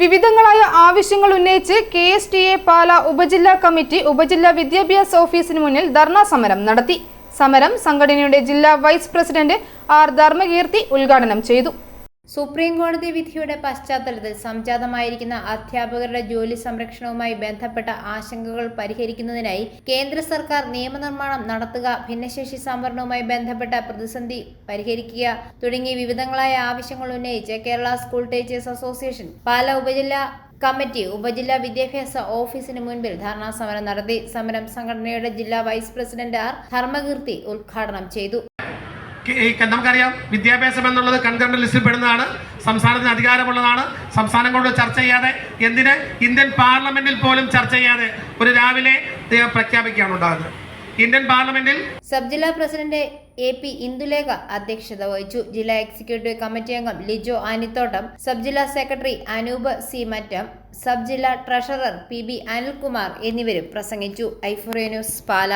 വിവിധങ്ങളായ ആവശ്യങ്ങൾ ഉന്നയിച്ച് K S T A Pala ഉപജില്ലാ കമ്മിറ്റി ഉപജില്ലാ വിദ്യാഭ്യാസ ഓഫീസിന് മുന്നിൽ ധർണാ സമരം നടത്തി. സമരം സംഘടനയുടെ ജില്ലാ വൈസ് പ്രസിഡന്റ് ആർ ധർമ്മകീർത്തി ഉദ്ഘാടനം ചെയ്തു. സുപ്രീം കോടതി വിധിയുടെ പശ്ചാത്തലത്തിൽ സംജാതമായിരിക്കുന്ന അധ്യാപകരുടെ ജോലി സംരക്ഷണവുമായി ബന്ധപ്പെട്ട ആശങ്കകൾ പരിഹരിക്കുന്നതിനായി കേന്ദ്ര സർക്കാർ നിയമനിർമ്മാണം നടത്തുക ഭിന്നശേഷി സംവരണവുമായി ബന്ധപ്പെട്ട പ്രതിസന്ധി പരിഹരിക്കുക തുടങ്ങി വിവിധങ്ങളായ ആവശ്യങ്ങൾ ഉന്നയിച്ച് Kerala school teachers association Pala ഉപജില്ലാ കമ്മിറ്റി ഉപജില്ലാ വിദ്യാഭ്യാസ ഓഫീസിന് മുൻപിൽ ധർണാ സമരം നടത്തി. സമരം സംഘടനയുടെ ജില്ലാ വൈസ് പ്രസിഡന്റ് ആർ. ധർമ്മകീർത്തി ഉദ്ഘാടനം ചെയ്തു. നമുക്കറിയാം വിദ്യാഭ്യാസം എന്നുള്ളത് കൺകറന്റ് ലിസ്റ്റിൽ പെടുന്നതാണ് സംസ്ഥാനത്തിന് അധികാരമുള്ളതാണ്. സംസ്ഥാനം കൊണ്ട് ചർച്ച ചെയ്യാതെ എന്തിന്? ഇന്ത്യൻ പാർലമെന്റിൽ പോലും ചർച്ച ചെയ്യാതെ ഒരു രാവിലെ പ്രഖ്യാപിക്കുകയാണ് ഉണ്ടാകുന്നത്. ഇന്ത്യൻ പാർലമെന്റിൽ സബ് ജില്ലാ പ്രസിഡന്റ് എ പി ഇന്ദുലേഖ അധ്യക്ഷത വഹിച്ചു. ജില്ലാ എക്സിക്യൂട്ടീവ് കമ്മിറ്റി അംഗം ലിജോ ആനിത്തോട്ടം സബ് ജില്ലാ secretary Anoop C Mattam sub ജില്ലാ ട്രഷറർ പി ബി അനിൽകുമാർ എന്നിവരും പ്രസംഗിച്ചു. ഐഫോറിയ ന്യൂസ് പാല.